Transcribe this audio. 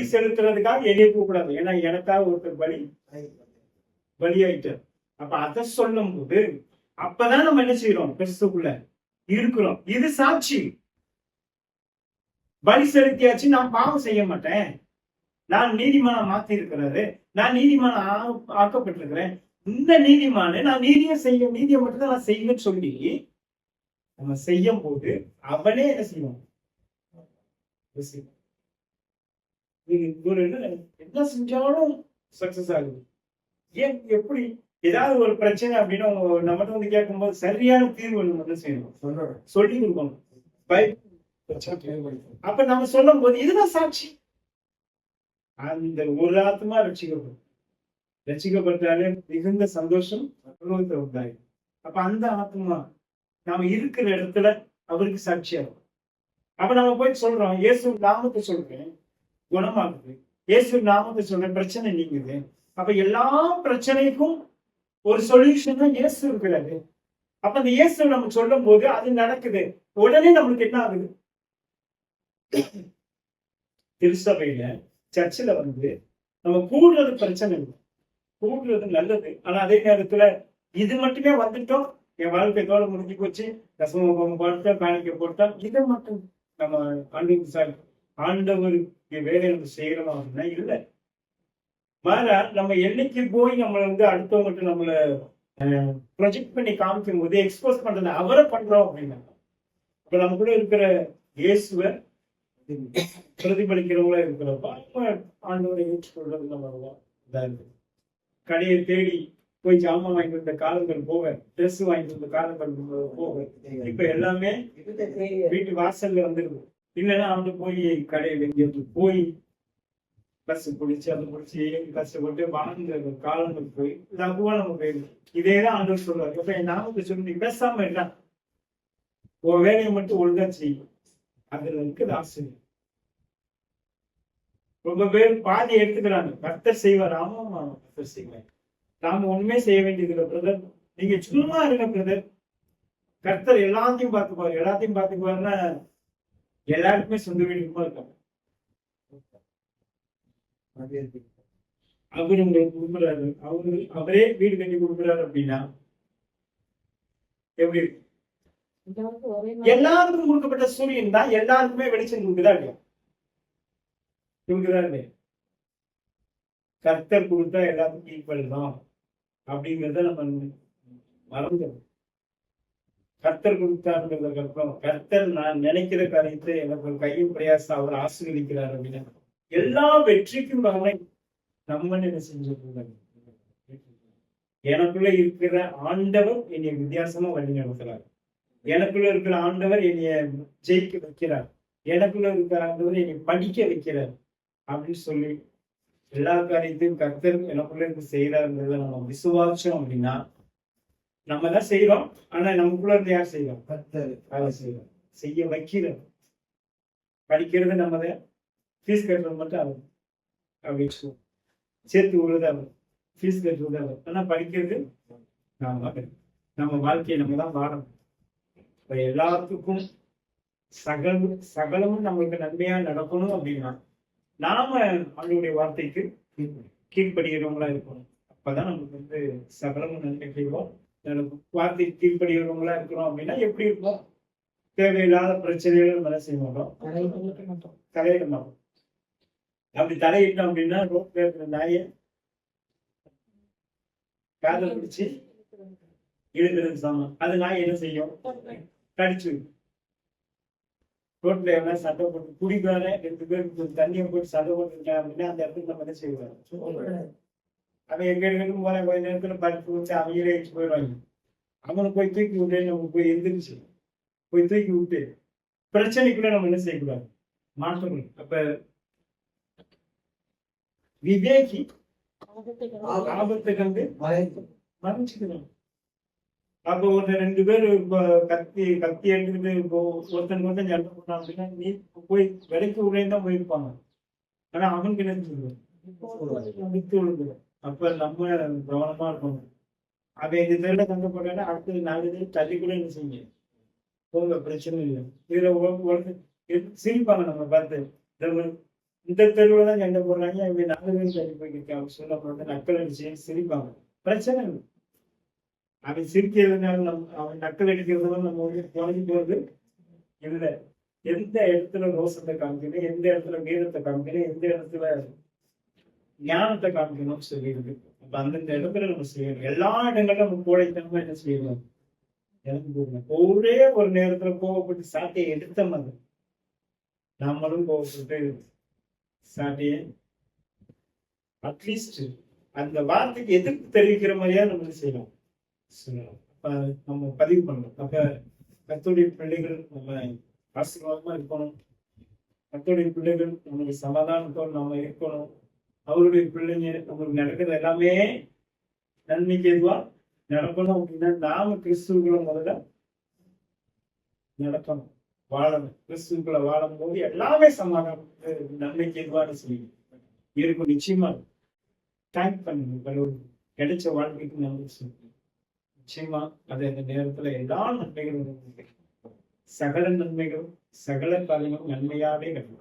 பலி செலுத்துறதுக்காக என்னைய கூப்பிடாது. ஏன்னா எனக்காக ஒருத்தர் பலி பலியாயிட்டார். அப்ப அதை சொல்லும் போது அப்பதான் நம்ம என்ன செய்யறோம்? கிறிஸ்துக்குள்ள இருக்கிறோம். இது சாட்சி. பலி செலுத்தியாச்சு. நான் பாவம் செய்ய மாட்டேன். நான் நீதிமானா மாத்தி இருக்கிறாரு. நான் நீதிமான ஆக்கப்பட்டிருக்கிறேன். இந்த நீதிமான நான் நீதியை செய்ய நீதியை மட்டும் தான் நான் செய்வேன்னு சொல்லி நம்ம செய்யும் போது அவனே என்ன செய்வான்? என்ன- என்ன செஞ்சாலும் சக்சஸ் ஆகுது. ஏன் எப்படி? ஏதாவது ஒரு பிரச்சனை அப்படின்னு அவங்க நம்மகிட்ட வந்து கேட்கும்போது சரியான தீர்வு நம்ம செய்யணும். சொல்லி கொடுக்கணும். அப்ப நம்ம சொல்லும் போது இதுதான் சாட்சி. அந்த ஒரு ஆத்மா ரட்சிக்கப்படும் ரட்சிக்கப்பட்டாலே மிகுந்த சந்தோஷம் அனுபவத்தை உண்டாயிடும் அப்ப அந்த ஆத்மா நாம இருக்கிற இடத்துல அவருக்கு சாட்சியா இருக்கும் அப்ப நம்ம போய் சொல்றோம் இயேசு நாமத்தை சொல்றேன். குணமாகுது. இயேசு நாமத்தை சொன்ன பிரச்சனை நீங்குது. அப்ப எல்லா பிரச்சனைக்கும் ஒரு சொல்யூஷன் தான் இயேசு இருக்கிறாரு. அப்ப அந்த இயேசு நம்ம சொல்லும் போது அது நடக்குது. உடனே நம்மளுக்கு என்ன ஆகுது? திருச்சபையில சர்ச்சில் வந்து நம்ம கூடுறது பிரச்சனை இல்லை. கூடுறது நல்லது. ஆனா அதே நேரத்துல இது மட்டுமே வந்துட்டோம். என் வாழ்க்கை தோட முடிஞ்சு போச்சு. தசம போட்டா காணிக்க போட்டா இதை மட்டும் நம்ம ஆண்டு சார் ஆண்டவருக்கு வேலை நம்ம செய்யறோம் அப்படின்னா இல்லை. மாறா நம்ம என்னைக்கு போய் நம்மளை வந்து அடுத்தவங்ககிட்ட நம்மள ப்ரொஜெக்ட் பண்ணி காமிக்கும் போது எக்ஸ்போஸ் பண்றது அவரை பண்றோம் அப்படின்னா இப்ப நமக்குள்ள இருக்கிற இயேசுவை பிரதிபலிக்கிறவங்களா இருக்கிறப்ப அப்ப ஆண்டவரை ஏற்றுக்கொள்றது நம்ம இதா இருக்கு. கடையை தேடி போய் ஜாமான் வாங்கிட்டு வந்த காலங்கள் போக ட்ரெஸ் வாங்கிட்டு வந்த காலங்கள் போக இப்ப எல்லாமே வீட்டு வாசல்ல வந்துருது. இல்லைன்னா வந்து போய் கடையில் எங்கேயாவது போய் பஸ் பிடிச்சி அதை பிடிச்சி கஷ்டப்பட்டு வாழ்ந்த காலங்கள் போய் லகுவா நம்ம போயிடும் இதே தான் ஆண்டவர் சொல்றாரு. இப்ப என் நாமத்தை சொல்லி பேசாம இல்ல ஒரு வேலையை மட்டும் ஒழுங்கா செய்யும் அதுல இருக்குது ஆசிரியர். ரொம்ப பேர் பாதி எடுத்துக்கிறாங்க. கர்த்தர் செய்வார். ஆமா கர்த்தர் செய்வார். நாம ஒண்ணுமே செய்ய வேண்டியது பிரதர் நீங்க சும்மா இருங்க பிரதர் கர்த்தர் எல்லாத்தையும் பார்த்துக்குவார். எல்லாத்தையும் பார்த்துக்குவாருன்னா எல்லாருக்குமே சொந்த வீடு இருக்காங்க அவர் உங்களுக்கு கொடுக்குறாரு அவரு அவரே வீடு கட்டி கொடுக்குறாரு அப்படின்னா எப்படி இருக்கு? எல்லாருக்கும் கொடுக்கப்பட்ட சூரியன் தான் எல்லாருக்குமே வெளிச்சம் கொடுக்குதா இல்லையா? கொடுக்குதா இல்லையா? கர்த்தர் கொடுத்தா எல்லாத்துக்கும் ஈக்குவல் தான் அப்படிங்கிறத நம்ம மறந்துடும் கர்த்தர் கொடுத்தாருங்கிறதுக்கு அப்புறம் கர்த்தர் நான் நினைக்கிற காரியத்தை எனக்கு ஒரு கையில் பிரயாசம் அவர் ஆசீர்வதிக்கிறார் அப்படின்னா. எல்லா வெற்றிக்கும் காரணம் நம்ம என்ன செஞ்சிருக்கோம் எனக்குள்ள இருக்கிற ஆண்டவர் என்னை வித்தியாசமா வழி நடத்துறாரு. எனக்குள்ள இருக்கிற ஆண்டவர் என்னைய ஜெயிக்க வைக்கிறார். எனக்குள்ள இருக்கிற ஆண்டவர் என்னை படிக்க வைக்கிறார் அப்படின்னு சொல்லி எல்லா காரியத்தையும் கர்த்தர் எனக்குள்ள இருந்து செய்யறாருங்கிறத நம்ம விசுவாசம் அப்படின்னா நம்ம தான் செய்யறோம் ஆனா நமக்குள்ள இருந்து யார் செய்யறோம் அதை செய்யறோம் செய்ய வைக்கிறோம் படிக்கிறது நம்ம தான் ஃபீஸ் கட்டுறது மட்டும் அவர். அப்படின்னு சேர்த்து விடுறது அவர். ஃபீஸ் கட்டுறது அவர். ஆனா படிக்கிறது நாம நம்ம வாழ்க்கையை நம்ம தான் வாழணும். இப்ப எல்லாத்துக்கும் சகல சகலமும் நம்மளுக்கு நன்மையா நடக்கணும் அப்படின்னா நாம அவங்களுடைய வார்த்தைக்கு கீழ்ப்படுகிறவங்களா இருக்கணும். அப்பதான் நமக்கு வந்து சகலமும் நன்மை செய்வோம். நடக்கும். வார்த்தைக்கு கீழ்ப்படுகிறவங்களா இருக்கிறோம் அப்படின்னா எப்படி இருக்கும் தேவையில்லாத பிரச்சனைகள் நம்ம செய்ய மாட்டோம்? தலையிட மாட்டோம். அப்படி தலையிட்டோம் அப்படின்னா ரோட்ல இருக்கிற நாயை காதல் பிடிச்சு இழுக்கிறது சாமான். அது நாய் என்ன செய்யும்? கடிச்சு ரோட்ல எவ்வளோ சண்டை போட்டு குடிக்கார ரெண்டு பேருக்கு தண்ணியை போட்டு சண்டை போட்டுருக்காங்க அப்படின்னா அந்த இடத்துக்கு நம்ம என்ன செய்வாங்க அவன் எங்க எடுக்கணும் போற கொஞ்ச நேரத்துல படுத்து வச்சு அவங்களே வச்சு போயிடுவாங்க அவனை போய் தூக்கி விட்டு நம்ம போய் எந்திரிச்சு போய் தூக்கி விட்டு பிரச்சனைக்குள்ள நம்ம என்ன செய்யக்கூடாது மாற்றணும் அப்ப விவேகி ஆபத்தை கண்டு மறைச்சுக்கணும் அப்ப ஒரு ரெண்டு பேர் கத்தி கத்தி எடுத்துக்கிட்டு இப்போ ஒருத்தன் ஒருத்தன் சண்டை போட்டான் அப்படின்னா நீ போய் விலைக்கு உள்ளே தான் போயிருப்பாங்க ஆனா அவனுக்கு என்ன சொல்லுவோம் வித்து விழுந்துடும் அப்ப நம்ம கவனமா இருக்கணும். அவன் இந்த திருட சண்டை போட்டானா அடுத்தது நாலு பேர் தள்ளி கூட என்ன செய்யுங்க? போங்க பிரச்சனை இல்லை. இதுல ஒரு- சிரிப்பாங்க நம்ம பார்த்து. இந்த தெருவில் தெருவுல தான் சண்டை போடுறாங்க இவங்க நாலு பேர் தள்ளி போயிருக்காங்க சொல்ல போட்டு நக்கல் அடிச்சு சிரிப்பாங்க. பிரச்சனை இல்லை. அவன் சிரிக்கிறதுனால நம்ம அவன் நக்கல் அடிக்கிறதுனால நம்ம வந்து குறைஞ்சு போறது இல்லை. எந்த இடத்துல ரோசத்தை காமிக்கணும் எந்த இடத்துல வீரத்தை காமிக்கணும் எந்த இடத்துல ஞானத்தை காமிக்கணும்னு சொல்லியிருக்கு. அப்ப அந்தந்த இடத்துல நம்ம செய்யணும். எல்லா இடங்களும் நம்ம கோடைத்தனமா என்ன செய்யணும்? இறந்து போகணும். ஒரே ஒரு நேரத்துல கோவப்பட்டு சாட்டையை எடுத்த மாதிரி. நம்மளும் கோவப்பட்டு சாட்டையை அட்லீஸ்ட் அந்த வார்த்தைக்கு எதிர்ப்பு தெரிவிக்கிற மாதிரியா நம்ம செய்யலாம் அப்ப நம்ம பதிவு பண்ணணும். அப்ப கத்துடைய பிள்ளைகள் நம்ம ஆசீர்வாதமா இருக்கணும். கத்துடைய பிள்ளைகள் நம்மளுக்கு சமாதானத்தோடு நம்ம இருக்கணும். அவருடைய பிள்ளைங்க நம்மளுக்கு நடக்கிறது எல்லாமே நன்மைக்கு எதுவா நடக்கணும் அப்படின்னா நாம கிறிஸ்துவுக்குள்ள முதல்ல நடக்கணும் வாழணும். கிறிஸ்துவுக்குள்ள வாழும் போது எல்லாமே சமாதானம் நன்மைக்கு எதுவான்னு சொல்லி இருக்கும் நிச்சயமா. தேங்க் பண்ணுங்க கிடைச்ச வாழ்க்கைக்கு நன்றி சொல்லுங்க. நிச்சயமா அது அந்த நேரத்துல எல்லா நன்மைகளும் சகல நன்மைகளும் சகல காரியங்களும் நன்மையாவே கிடைக்கும்.